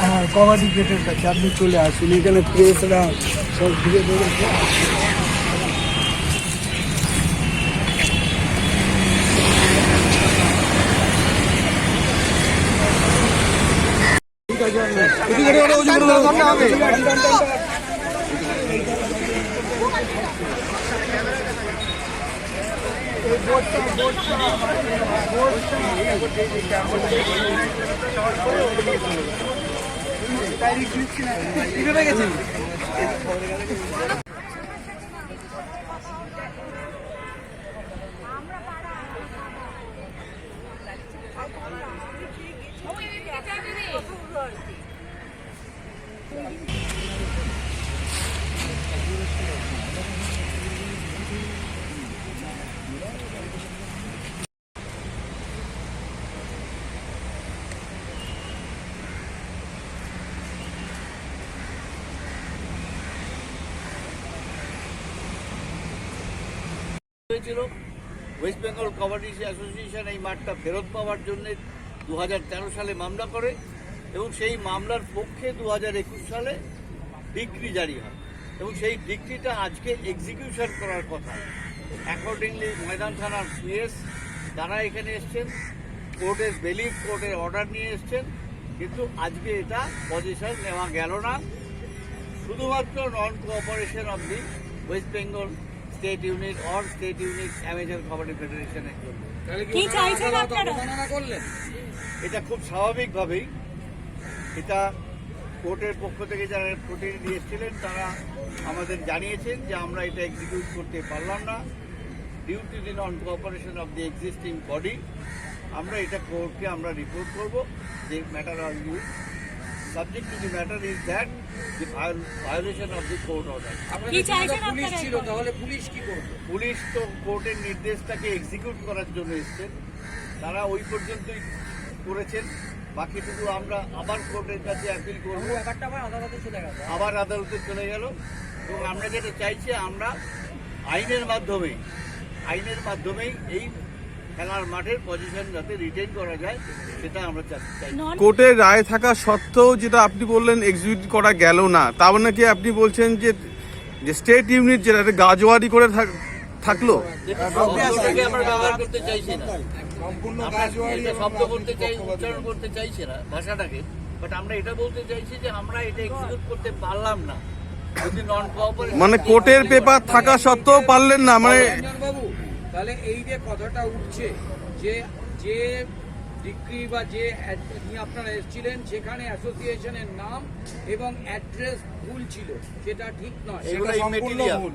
হ্যাঁ কবাডি গেটের কাছে আপনি চলে আসুন। এখানে প্রেসরা সব ঘিরে ধরেছে ঠিক আছে এদিকে ওটা ওই করে হয়েছিল। ওয়েস্ট বেঙ্গল কাবাডি অ্যাসোসিয়েশন এই মাঠটা ফেরত পাওয়ার জন্য দু সালে মামলা করে এবং সেই মামলার পক্ষে দু হাজার একুশ সালে ডিগ্রি জারি হয়। এবং সেই ডিগ্রিটা আজকে এক্সিকিউশন করার কথা। অ্যাকর্ডিংলি ময়দান থানার সিএস তারা এখানে এসছেন, কোর্টের বেলিফ, কোর্টের অর্ডার নিয়ে এসছেন, কিন্তু আজকে এটা পজিশন নেওয়া গেল না। শুধুমাত্র non cooperation of the West Bengal state unit or state unit amateur kabaddi ফেডারেশনের জন্য। কি চাইছেন আপনারা? এটা খুব স্বাভাবিকভাবেই এটা কোর্টের পক্ষ থেকে যারা প্রতিনিধি এসেছিলেন তারা আমাদের জানিয়েছেন যে আমরা এটা এক্সিকিউট করতে পারলাম না। Due to the non cooperation of the existing body আমরা এটা কোর্টকে আমরা রিপোর্ট করব যে matter of you subject to the matter is that the violation of the court order কি চাইছেন আপনারা তাহলে পুলিশ কি করবে? পুলিশ তো কোর্টের নির্দেশটাকে এক্সিকিউট করার জন্য এসছেন। তারা ওই পর্যন্তই করেছেন। বাকিটুকু আমরা আবার কোর্টের কাছে অ্যাপিল করব। ব্যাপারটা আবার আদালতে চলে গেল। আবার আদালতে চলে গেল। এবং আমরা যেটা চাইছি আমরা আইনের মাধ্যমেই আইনের মাধ্যমেই এই খেলার মাঠের পজিশন যাতে রিটেন করা যায় সেটা আমরা চাই। কোর্টের রায় থাকা সত্ত্বেও যেটা আপনি বললেন এক্সিকিউট করা গেল না তার মানে কি আপনি বলছেন যে যে স্টেট ইউনিট যেটা গাজোয়ারি করে থাকল? আমরা ব্যবহার করতে চাইছি না। আমরা এটা শব্দ করতে চাই উচ্চারণ করতে চাইছি না ভাষাটাকে বাট আমরা এটা বলতে চাইছি যে আমরা এটা এক্সিকিউট করতে পারলাম না। যদি নন কোঅপারেশন মানে কোর্টের পেপার থাকা সত্ত্বেও পারলেন না মানে তাহলে এই যে কথাটা উঠছে যে যে ডিগ্রি বা যে নিয়ে আপনারা এসেছিলেন সেখানে অ্যাসোসিয়েশনের নাম এবং অ্যাড্রেস ভুল ছিল সেটা ঠিক নয়। সেটা সম্পূর্ণ ভুল।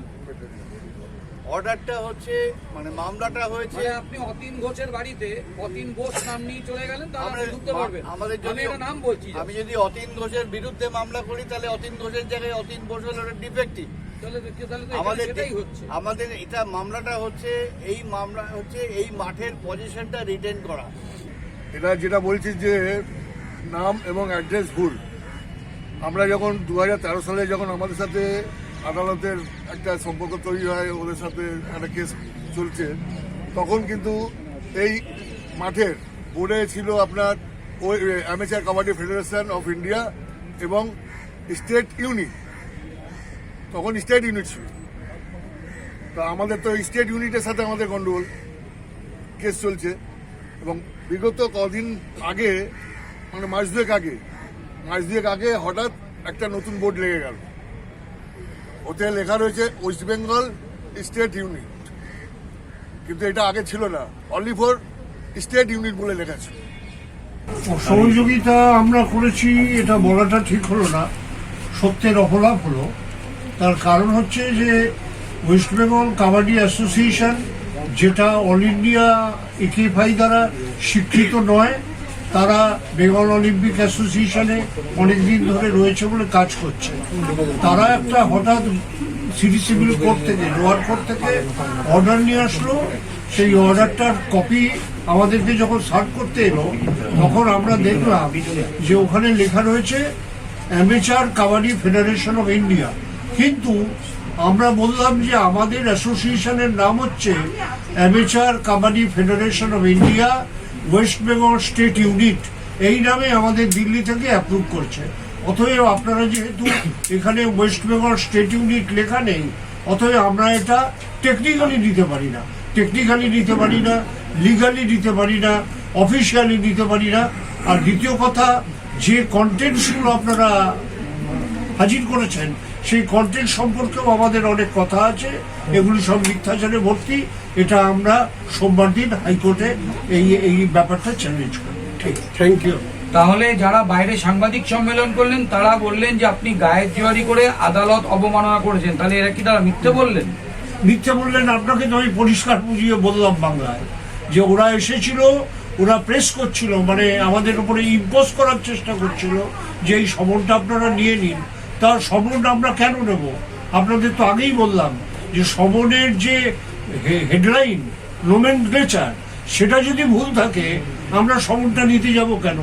অর্ডারটা হচ্ছে মানে মামলাটা হয়েছে মানে আপনি অতীন ঘোষের বাড়িতে অতীন ঘোষ নাম নিয়ে চলে গেলেন তাহলে ঢুকতে পারবেন আমাদের আমি যদি এটা নাম বলছি আমি যদি অতীন ঘোষের বিরুদ্ধে মামলা করি তাহলে অতীন ঘোষের জায়গায় অতীন ঘোষ হলো ডিফেক্টিভ আমাদের আমাদের এটা মামলাটা হচ্ছে এই মামলা হচ্ছে এই মাঠের পজিশনটা রিটেন করা। এটা যেটা বলছি যে নাম এবং অ্যাড্রেস ভুল। আমরা যখন দু হাজার তেরো সালে যখন আমাদের সাথে আদালতের একটা সম্পর্ক তৈরি হয় ওদের সাথে একটা কেস চলছে তখন কিন্তু এই মাঠের বোর্ডে ছিল আপনার ওই amateur kabaddi federation of India এবং স্টেট ইউনিট তখন স্টেট ইউনিট ছিল। তা আমাদের তো স্টেট ইউনিটের সাথে আমাদের গন্ডগোল কেস চলছে এবং বিগত কদিন আগে মানে মাস দুয়েক আগে, মাস দুয়েক আগে হঠাৎ একটা নতুন বোর্ড লেগে গেল। ওতে লেখা রয়েছে ওয়েস্ট বেঙ্গল স্টেট ইউনিট কিন্তু এটা আগে ছিল না। অনলি ফর স্টেট ইউনিট বলে লেখা ছিল। সহযোগিতা আমরা করেছি, এটা বলাটা ঠিক হলো না। সত্যের অপলাপ হলো। তার কারণ হচ্ছে যে ওয়েস্ট বেঙ্গল কাবাডি অ্যাসোসিয়েশন যেটা অল ইন্ডিয়া একেএফআই দ্বারা স্বীকৃত নয়, তারা বেঙ্গল অলিম্পিক অ্যাসোসিয়েশনে অনেকদিন ধরে রয়েছে বলে কাজ করছে। তারা একটা হঠাৎ সিটি সিভিল কোর্ট থেকে, লোয়ার কোর্ট থেকে অর্ডার নিয়ে আসলো। সেই অর্ডারটার কপি আমাদেরকে যখন সার্ভ করতে এলো, তখন আমরা দেখলাম যে ওখানে লেখা রয়েছে amateur kabaddi federation of India. কিন্তু আমরা বললাম যে আমাদের অ্যাসোসিয়েশনের নাম হচ্ছে amateur kabaddi federation of India, West Bengal state unit. এই নামে আমাদের দিল্লি থেকে অ্যাপ্রুভ করছে। অতএব আপনারা যেহেতু এখানে ওয়েস্ট বেঙ্গল স্টেট ইউনিট লেখা নেই, অতএব আমরা এটা টেকনিক্যালি দিতে পারি না। টেকনিক্যালি দিতে পারি না লিগালি দিতে পারি না অফিসিয়ালি দিতে পারি না। আর দ্বিতীয় কথা, যে কন্টেন্টসগুলো আপনারা হাজির করেছেন সেই কন্টেন্ট সম্পর্কেও আমাদের অনেক কথা আছে। এগুলি সব মিথ্যাচারে ভর্তি। এটা আমরা সোমবার দিন হাইকোর্টে এই এই ব্যাপারটা চ্যালেঞ্জ করি ঠিক। থ্যাংক ইউ তাহলে যারা বাইরে সাংবাদিক সম্মেলন করলেন তারা বললেন যে আপনি গায়ের জোয়ারি করে আদালত অবমাননা করেছেন। তাহলে এরা কি তারা মিথ্যে বললেন? মিথ্যে বললেন আপনাকে তো আমি পরিষ্কার বুঝিয়ে বললাম বাংলায় যে ওরা এসেছিল ওরা প্রেস করছিল মানে আমাদের উপরে ইম্পোজ করার চেষ্টা করছিল যে এই সমনটা আপনারা নিয়ে নিন। তার সমন আমরা কেন নেব? আপনাদের তো আগেই বললাম যে সমনের যে হেডলাইন রোমেন নোমেনক্লেচার সেটা যদি ভুল থাকে আমরা সমনটা নিতে যাব কেন?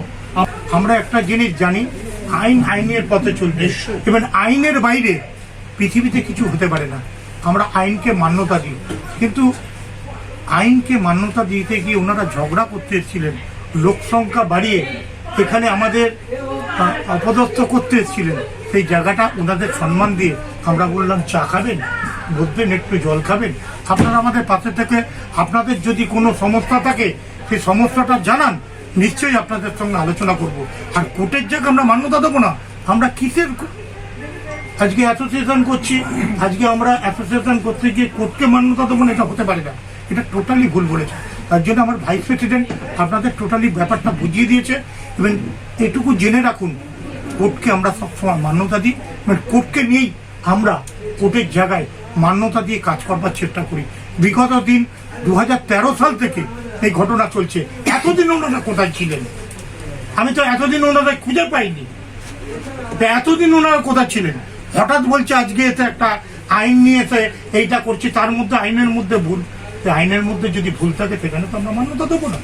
আমরা একটা জিনিস জানি আইন আইনের পথে চলবে। নিশ্চয়ই। এবং আইনের বাইরে পৃথিবীতে কিছু হতে পারে না। আমরা আইনকে মান্যতা দিই। কিন্তু আইনকে মান্যতা দিতে গিয়ে ওনারা ঝগড়া করতে এসেছিলেন। লোক সংখ্যা বাড়িয়ে এখানে আমাদের অপদস্থ করতে এসেছিলেন সেই জায়গাটা ওনাদের সম্মান দিয়ে আমরা বললাম, চা খাবেন? বলবেন একটু জল খাবেন? আপনারা আমাদের পাশে থেকে, আপনাদের যদি কোনো সমস্যা থাকে, সেই সমস্যাটা জানান। নিশ্চয়ই আপনাদের সঙ্গে আলোচনা করব। আর কোর্টের জায়গায় আমরা মান্যতা দেবো না। আমরা কিসের আজকে অ্যাসোসিয়েশন করছি, আজকে আমরা অ্যাসোসিয়েশন করতে গিয়ে কোর্টকে মান্যতা দেবো না, এটা হতে পারে না। এটা টোটালি ভুল বলেছে। তার জন্য আমার ভাইস প্রেসিডেন্ট আপনাদের টোটালি ব্যাপারটা বুঝিয়ে দিয়েছে। এবং এটুকু জেনে রাখুন, কোর্টকে আমরা সবসময় মান্যতা দিই এবং কোর্টকে নিয়েই আমরা কোর্টের জায়গায় মান্যতা দিয়ে কাজ করবার চেষ্টা করি। বিগত দিন দু সাল থেকে এই ঘটনা চলছে। এতদিন ওনারা কোথায় ছিলেন? আমি তো এতদিন ওনারা খুঁজে পাইনি। এতদিন ওনারা কোথায় ছিলেন? হঠাৎ বলছে আজকে এতে একটা আইন নিয়ে এসে এইটা করছে, তার মধ্যে আইনের মধ্যে ভুল। আইনের মধ্যে যদি ভুল থাকে, সেখানে তো আমরা মান্যতা দেবো না।